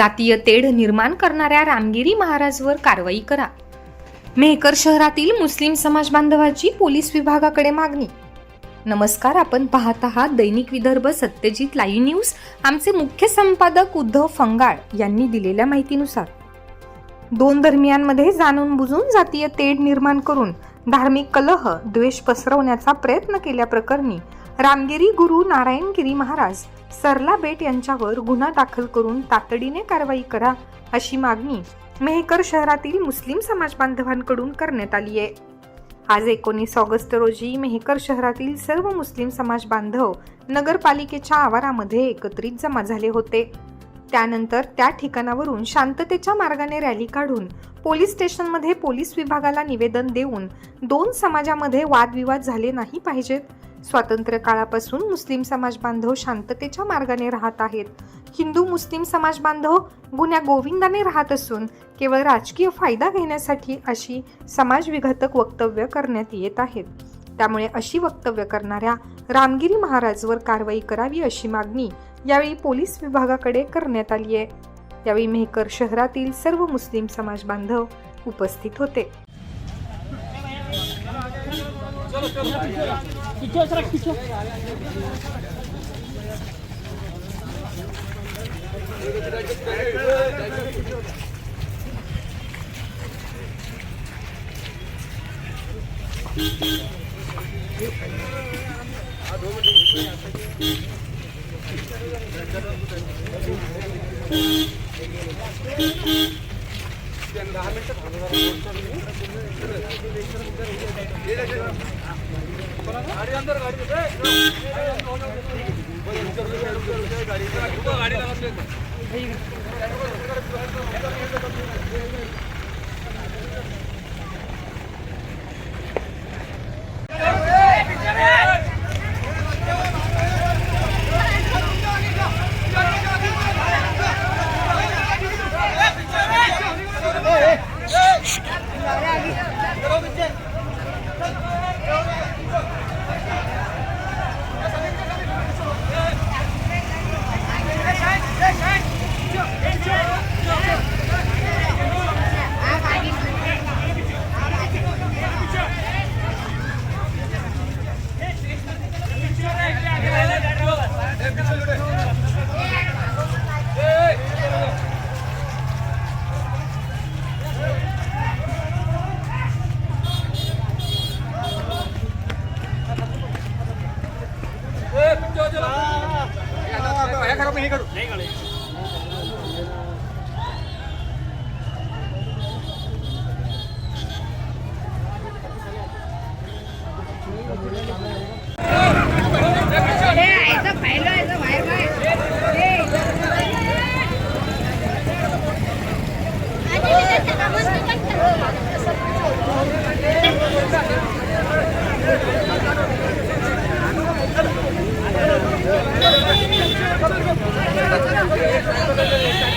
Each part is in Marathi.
जातीय तेढ निर्माण करणाऱ्या रामगिरी महाराजवर कारवाई करा. मेहकर शहरातील मुस्लिम समाज बांधवाची पोलीस विभागाकडे मागणी. नमस्कार आपण पाहत आहात दैनिक विदर्भ सत्यजित लाईव्ह न्यूज. आमचे मुख्य संपादक उद्धव फंगाळ यांनी दिलेल्या माहितीनुसार. दोन धर्मियांमध्ये जाणून बुजून जातीय तेढ निर्माण करून धार्मिक कलह द्वेष पसरवण्याचा प्रयत्न केल्याप्रकरणी रामगिरी गुरु नारायणगिरी महाराज सरला बेट यांच्यावर गुन्हा दाखल करून तातडीने कारवाई करा अशी मागणी मेहकर शहरातील मुस्लिम समाज बांधवांकडून करण्यात आली आहे. आज एकोणीस ऑगस्ट रोजी मेहकर शहरातील सर्व मुस्लिम समाज बांधव नगरपालिकेच्या आवारामध्ये एकत्रित जमा झाले होते. त्यानंतर त्या ठिकाणावरून शांततेच्या मार्गाने रॅली काढून पोलीस स्टेशनमध्ये पोलीस विभागाला निवेदन देऊन दोन समाजामध्ये वादविवाद झाले नाही पाहिजेत. स्वातंत्र्य काळापासून मुस्लिम समाज बांधव शांततेच्या मार्गाने राहत आहेत. हिंदू मुस्लिम समाज बांधव गुन्ह्या गोविंदाने राहत असून केवळ राजकीय फायदा घेण्यासाठी अशी समाजविघातक वक्तव्य करण्यात येत आहेत. त्यामुळे अशी वक्तव्य करणाऱ्या रामगिरी महाराजवर कारवाई करावी अशी मागणी यावेळी पोलीस विभागाकडे करण्यात आली आहे. यावेळी मेहकर शहरातील सर्व मुस्लिम समाज बांधव उपस्थित होते. पीछे सर पीछे दहा मिनिटं थांबणार गाडी Thank you.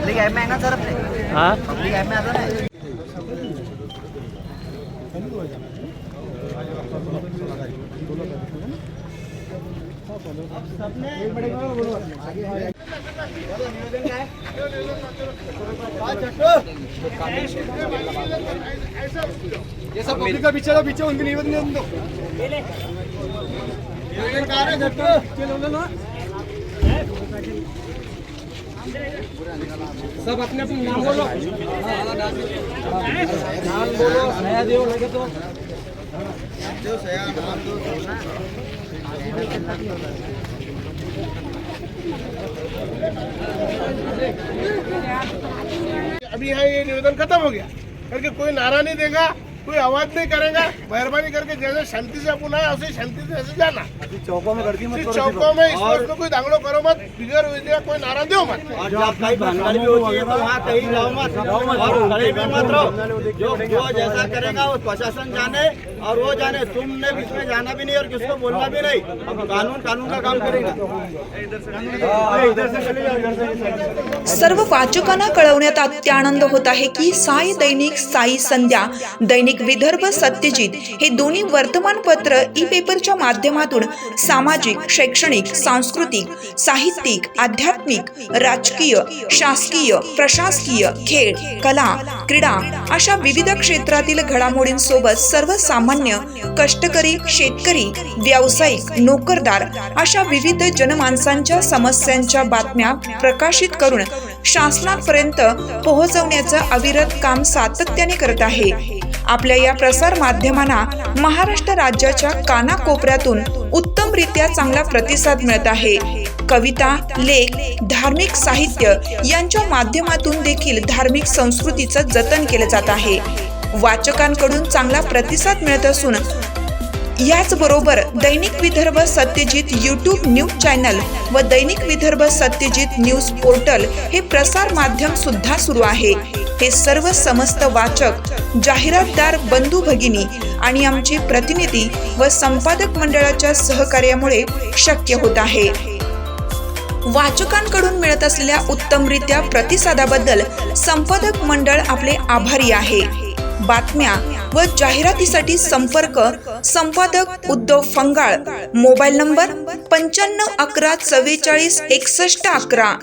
पब्लिक ॲप में आहे ना सर आपले हाँ? पब्लिक ॲप में आता ना ये सब पब्लिक का पीछे पीछे उनके निवेदन दो निवेदन कहाँ है चलो। ना सब अपने अपने नाम बोलो। नाम बोलो नया देव लगे तो। अभी यहाँ ये निवेदन खत्म हो गया। करके कोई नारा नहीं देगा। कोई आवाज़ नहीं करेगा। मेहरबानी करके जैसे शांति से अपन आए उसे शांति से ऐसे जाना। चौकों में गर्दी मत करो चौकों में इस वक्त कोई दांगड़ो करो मत बिगर कोई नारा दो मत। और जब कहीं भंगार भी होती है तो वहाँ कहीं जाओ मत। और खड़े भी मत रहो। जो जो जैसा करेगा वो प्रशासन जाने और वो जाने। तुमने बीच में जाना भी नहीं और किसको बोलना भी नहीं। अब कानून कानून का काम करेगा। इधर से चले जाओ इधर से सर्व वाचकांना कळवण्यात अत्यानंद होत आहे की साई दैनिक साई संध्या. दैनिक विदर्भ सत्यजित हे दोन्ही वर्तमानपत्र ई पेपरच्या माध्यमातून सामाजिक शैक्षणिक सांस्कृतिक साहित्यिक आध्यात्मिक राजकीय शासकीय प्रशासकीय खेळ कला क्रीडा अशा विविध क्षेत्रातील घडामोडींसोबत सर्वसामान्य कष्टकरी शेतकरी व्यावसायिक नोकरदार अशा विविध जनमानसांच्या समस्यांच्या बातम्या प्रकाशित करून शासनापर्यंत पोहोचवण्याचं अविरत काम सातत्याने करत आहे. आपल्या या प्रसार माध्यमांना महाराष्ट्र राज्याच्या कानाकोपऱ्यातून उत्तमरित्या चांगला प्रतिसाद मिळत आहे. कविता लेख धार्मिक साहित्य यांच्या माध्यमातून देखील धार्मिक संस्कृतीचं जतन केलं जात आहे. वाचकांकडून चांगला प्रतिसाद मिळत असून याचबरोबर Dainik Vidarbha Satyajit YouTube news channel व दैनिक विदर्भ सत्यजित न्यूज पोर्टल हे प्रसार माध्यम सुद्धा सुरू आहे. हे सर्व समस्त वाचक जाहिरातदार बंधू भगिनी आणि आमचे प्रतिनिधी व संपादक मंडळाच्या सहकार्यामुळे शक्य होत आहे. वाचकांकडून मिळत असलेल्या उत्तमरित्या प्रतिसादाबद्दल संपादक मंडळ आपले आभारी आहे. बातम्या व जाहिरातीसाठी संपर्क संपादक उद्धव फंगाळ. मोबाईल नंबर पंच्याण्णव अकरा चव्वेचाळीस एकसष्ट अकरा.